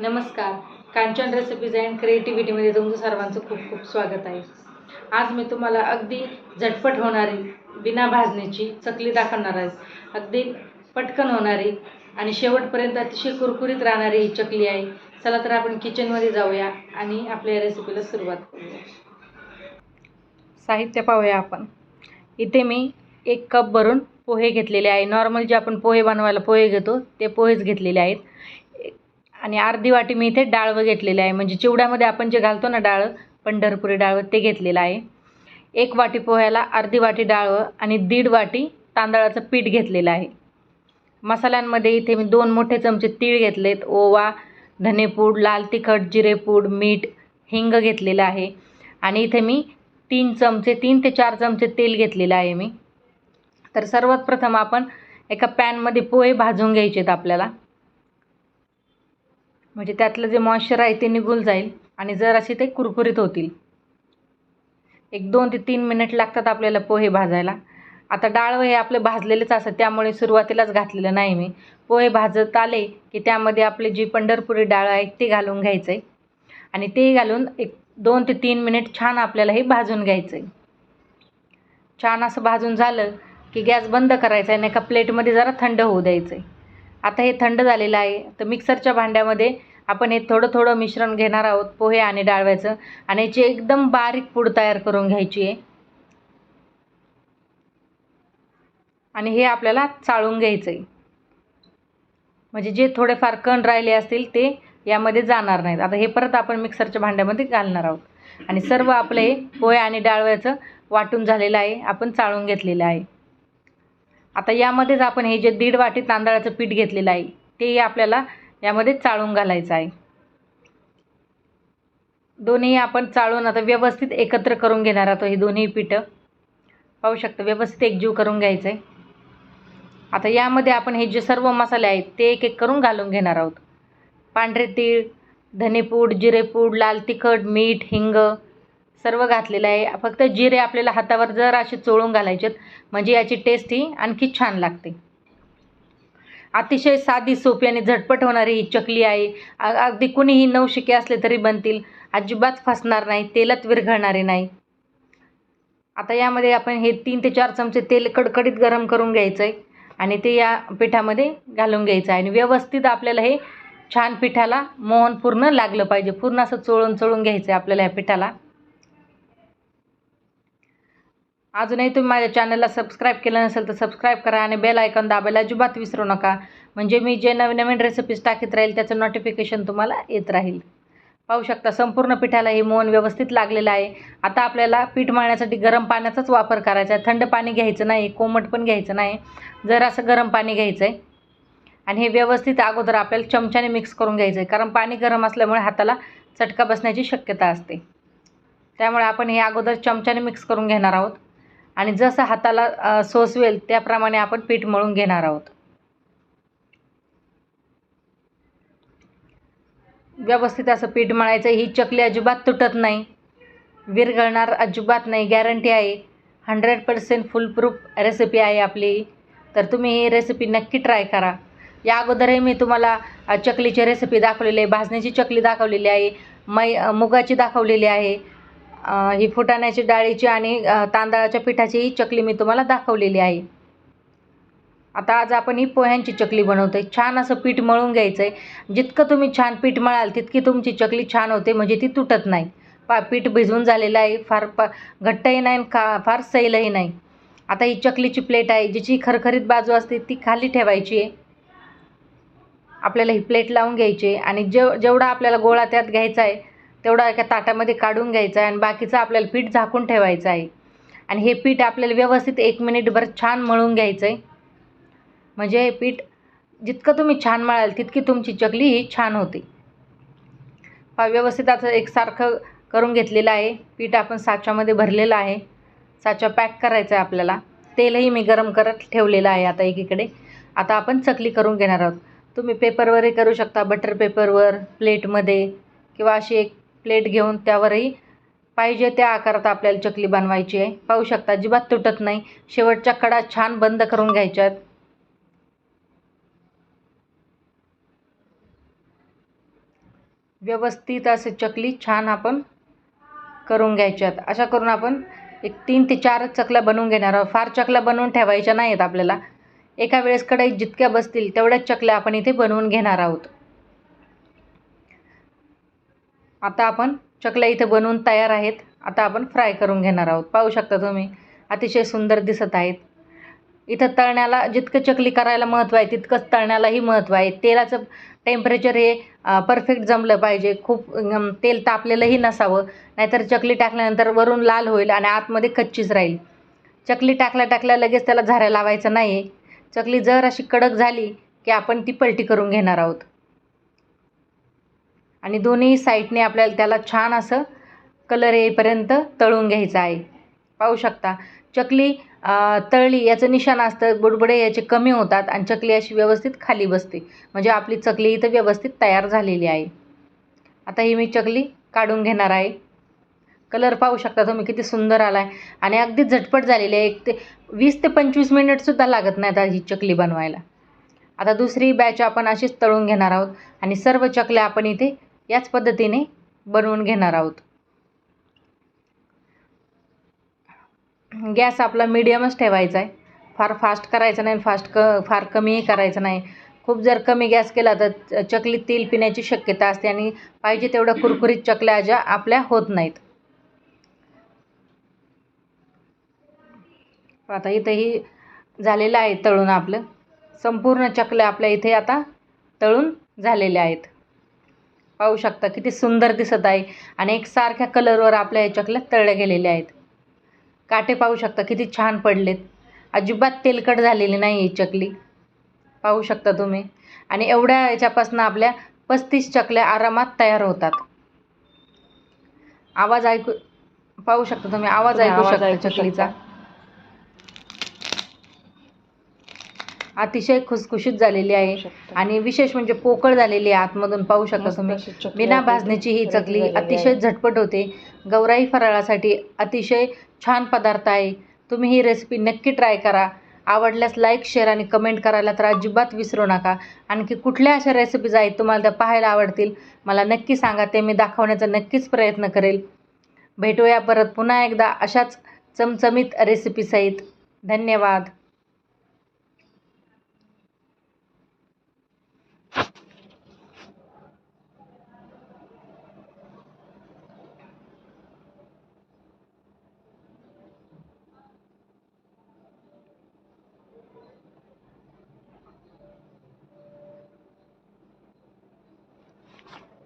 नमस्कार. Kanchan recipes and क्रिएटिव्हिटीमध्ये तुमचं सर्वांचं खूप खूप स्वागत आहे. आज मी तुम्हाला अगदी झटपट होणारी बिना भाजण्याची चकली दाखवणार आहे. अगदी पटकन होणारी आणि शेवटपर्यंत अतिशय कुरकुरीत राहणारी ही चकली आहे. चला तर आपण किचनमध्ये जाऊया आणि आपल्या रेसिपीला सुरुवात करूया. साहित्य पाहूया आपण. इथे मी एक कप भरून पोहे घेतलेले आहे. नॉर्मल जे आपण पोहे बनवायला पोहे घेतो ते पोहेच घेतलेले आहेत. आणि अर्धी वाटी मी इथे डाळवं घेतलेलं आहे. म्हणजे चिवड्यामध्ये आपण जे घालतो ना डाळ पंढरपुरी डाळवं ते घेतलेलं आहे. एक वाटी पोह्याला अर्धी वाटी डाळवं आणि दीड वाटी तांदळाचं पीठ घेतलेलं आहे. मसाल्यांमध्ये इथे मी दोन मोठे चमचे तीळ घेतलेत. ओवा धनेपूड लाल तिखट जिरेपूड मीठ हिंग घेतलेलं आहे. आणि इथे मी तीन चमचे तीन ते चार चमचे तेल घेतलेलं आहे मी. तर सर्वात प्रथम आपण एका पॅनमध्ये पोहे भाजून घ्यायचे आहेत आपल्याला. म्हणजे त्यातलं जे मॉइश्चर आहे ते निघून जाईल आणि जर असे ते कुरकुरीत होतील. एक दोन ते तीन मिनिट लागतात आपल्याला पोहे भाजायला. आता डाळ हे आपले भाजलेलेच असतात त्यामुळे सुरुवातीलाच घातलेलं नाही मी. पोहे भाजत आले की त्यामध्ये आपली जी पंढरपुरी डाळ आहे ते घालून घ्यायचं आहे आणि ते घालून एक दोन ते तीन मिनिट छान आपल्याला हे भाजून घ्यायचं आहे छान असं भाजून झालं की गॅस बंद करायचा आहे नाही का? प्लेटमध्ये जरा थंड होऊ द्यायचं आहे आता हे थंड झालेलं आहे. तर मिक्सरच्या भांड्यामध्ये आपण हे थोडं थोडं मिश्रण घेणार आहोत पोहे आणि डाळव्याचं आणि याची एकदम बारीक पूड तयार करून घ्यायची आहे. आणि हे आपल्याला चाळून घ्यायचं आहे म्हणजे जे थोडेफार कण राहिले असतील ते यामध्ये जाणार नाहीत. आता हे परत आपण मिक्सरच्या भांड्यामध्ये घालणार आहोत. आणि सर्व आपलं हे पोहे आणि डाळव्याचं वाटून झालेलं आहे. आपण चाळून घेतलेलं आहे. आता यामध्येच आपण हे जे दीड वाटी तांदळाचं पीठ घेतलेलं आहे तेही आपल्याला यामध्ये चाळून घालायचं आहे. दोन्ही आपण चाळून आता व्यवस्थित एकत्र करून घेणार आहोत हे दोन्ही पिठं. पाहू शकतो व्यवस्थित एकजीव करून घ्यायचं आहे आता यामध्ये आपण हे जे सर्व मसाले आहेत ते एक एक करून घालून घेणार आहोत. पांढरे तीळ धनेपूड जिरेपूड लाल तिखट मीठ हिंग सर्व घातलेलं आहे. फक्त जिरे आपल्याला हातावर जर असे चोळून घालायचेत म्हणजे याची टेस्ट ही आणखी छान लागते. अतिशय साधी सोपी आणि झटपट होणारी ही चकली आहे. अगदी कुणीही नवशिके असले तरी बनतील. अजिबात फसणार नाही तेलात विरघळणारे नाही. आता यामध्ये आपण हे तीन ते चार चमचे तेल कडकडीत गरम करून घ्यायचं आहे आणि ते या पिठामध्ये घालून घ्यायचं आहे. आणि व्यवस्थित आपल्याला हे छान पिठाला मोहन पूर्ण लागलं पाहिजे. पूर्ण असं चोळून चोळून घ्यायचं आहे आपल्याला ह्या पिठाला. अजूनही तुम्ही माझ्या चॅनलला सबस्क्राईब केलं नसेल तर सबस्क्राईब करा आणि बेल आयकॉन दाबायला अजिबात विसरू नका. म्हणजे मी जे नवीन नवीन रेसिपीज टाकीत राहील त्याचं नोटिफिकेशन तुम्हाला येत राहील. पाहू शकता संपूर्ण पिठाला हे मोहन व्यवस्थित लागलेलं आहे. आता आपल्याला पीठ मळण्यासाठी गरम पाण्याचाच वापर करायचा आहे. थंड पाणी घ्यायचं नाही कोमट पण घ्यायचं नाही. जर असं गरम पाणी घ्यायचं आहे आणि हे व्यवस्थित अगोदर आपल्याला चमच्याने मिक्स करून घ्यायचं आहे कारण पाणी गरम असल्यामुळे हाताला चटका बसण्याची शक्यता असते. त्यामुळे आपण हे अगोदर चमच्याने मिक्स करून घेणार आहोत. आणि जसं हाताला सोसवेल त्याप्रमाणे आपण पीठ मळून घेणार आहोत. व्यवस्थित असं पीठ मळायचं ही चकली अजिबात तुटत नाही. विरघळणार अजिबात नाही गॅरंटी आहे. हंड्रेड पर्सेंट फुलप्रूफ रेसिपी आहे आपली. तर तुम्ही ही रेसिपी नक्की ट्राय करा. या अगोदरही मी तुम्हाला चकलीची रेसिपी दाखवलेली आहे भाजण्याची चकली दाखवलेली आहे मै मुगाची दाखवलेली आहे. ही फुटाण्याची डाळीची आणि तांदळाच्या पिठाची ही चकली मी तुम्हाला दाखवलेली आहे. आता आज आपण ही पोह्यांची चकली बनवतो आहे छान असं पीठ मळून घ्यायचं आहे जितकं तुम्ही छान पीठ मळाल तितकी तुमची चकली छान होते म्हणजे ती तुटत नाही. पा पीठ भिजवून झालेलं आहे फार प घट्टही नाही आणि खा फार सैलही नाही. आता ही चकलीची प्लेट आहे जिची खरखरीत बाजू असते ती खाली ठेवायची आहे. आपल्याला ही प्लेट लावून घ्यायची आहे आणि जेव जेवढा आपल्याला गोळा त्यात घ्यायचा आहे तेवढा एका ताटामध्ये काढून घ्यायचा आहे आणि बाकीचं आपल्याला पीठ झाकून ठेवायचं आहे. आणि हे पीठ आपल्याला व्यवस्थित एक मिनिटभर छान मळून घ्यायचं आहे म्हणजे हे पीठ जितकं तुम्ही छान मळाल तितकी तुमची चकली ही छान होते. पा व्यवस्थित असं एकसारखं करून घेतलेलं आहे. पीठ आपण साच्यामध्ये भरलेलं आहे. साचा पॅक करायचा आहे आपल्याला. तेलही मी गरम करत ठेवलेलं आहे आता एकीकडे. आता आपण चकली करून घेणार आहोत. तुम्ही पेपरवरही करू शकता. बटर पेपरवर प्लेटमध्ये किंवा अशी एक प्लेट घेऊन त्यावरही पाहिजे त्या आकारात आपल्याला चकली बनवायची आहे. पाहू शकता अजिबात तुटत नाही. शेवटच्या कडा छान बंद करून घ्यायच्यात व्यवस्थित असे चकली छान आपण करून घ्यायच्यात अशा करून आपण एक तीन ते चारच चकल्या बनवून घेणार आहोत. फार चकल्या बनवून ठेवायच्या नाही आहेत आपल्याला. एका वेळेस कढईत जितक्या बसतील तेवढ्याच चकल्या आपण इथे बनवून घेणार आहोत. आता आपण चकल्या इथे बनवून तयार आहेत. आता आपण फ्राय करून घेणार आहोत. पाहू शकता तुम्ही अतिशय सुंदर दिसत आहेत. इथं तळण्याला जितकं चकली करायला महत्त्व आहे तितकंच तळण्यालाही महत्त्व आहे. तेलाचं टेम्परेचर हे परफेक्ट जमलं पाहिजे. खूप तेल तापलेलंही नसावं. नाहीतर चकली टाकल्यानंतर वरून लाल होईल आणि आतमध्ये कच्चीच राहील. चकली टाकल्या टाकल्या लगेच त्याला झाऱ्या लावायचं नाही आहे चकली जर अशी कडक झाली की आपण ती पलटी करून घेणार आहोत. आणि दोन्ही साईडने आपल्याला त्याला छान असं कलर येईपर्यंत तळून घ्यायचं आहे. पाहू शकता. चकली तळली याचं निशाण असतं बुडबुडे याचे कमी होतात आणि चकली अशी व्यवस्थित खाली बसते. म्हणजे आपली चकली इथं व्यवस्थित तयार झालेली आहे. आता ही मी चकली काढून घेणार आहे. कलर पाहू शकता तुम्ही किती सुंदर आला आहे आणि अगदी झटपट झालेली आहे. एक ते वीस ते पंचवीस मिनिटसुद्धा लागत नाहीत ही चकली बनवायला. आता दुसरी बॅच आपण अशीच तळून घेणार आहोत. आणि सर्व चकल्या आपण इथे याच पद्धतीने बनवून घेणार आहोत. गॅस आपला मिडियमच ठेवायचा आहे फार फास्ट करायचं नाही फास्ट क फार कमीही करायचं नाही. खूप जर कमी गॅस केला तर चकलीत तेल पिण्याची शक्यता असते आणि पाहिजे तेवढ्या कुरकुरीत चकल्या ज्या आपल्या होत नाहीत. आता इथंही झालेलं आहे तळून आपलं. संपूर्ण चकल्या आपल्या इथे आता तळून झालेल्या आहेत. पाहू शकता. किती सुंदर दिसत आहे. आणि एकसारख्या कलरवर आपल्या या चकल्या तळल्या गेलेल्या आहेत. काटे पाहू शकता किती छान पडलेत. अजिबात तेलकट झालेली नाही ही चकली. पाहू शकता तुम्ही. आणि एवढ्या याच्यापासून आपल्या पस्तीस चकल्या आरामात तयार होतात. आवाज ऐकू पाहू शकता तुम्ही. आवाज ऐकू शकता. चकलीचा शकता. अतिशय खुसखुशीत झालेली आहे. आणि विशेष म्हणजे पोकळ झालेली आहे आतमधून पाहू शकता तुम्ही. बिना भाजणीची ही चकली अतिशय. झटपट होते. गौराई फराळासाठी अतिशय छान पदार्थ आहे. तुम्ही ही रेसिपी नक्की ट्राय करा. आवडल्यास लाईक शेअर आणि कमेंट करायला तर अजिबात विसरू नका. आणखी कुठल्या अशा रेसिपीज आहेत तुम्हाला त्या पाहायला आवडतील? मला नक्की सांगा. ते मी दाखवण्याचा नक्कीच प्रयत्न करेल. भेटूया परत पुन्हा एकदा अशाच चमचमीत रेसिपीसहित धन्यवाद.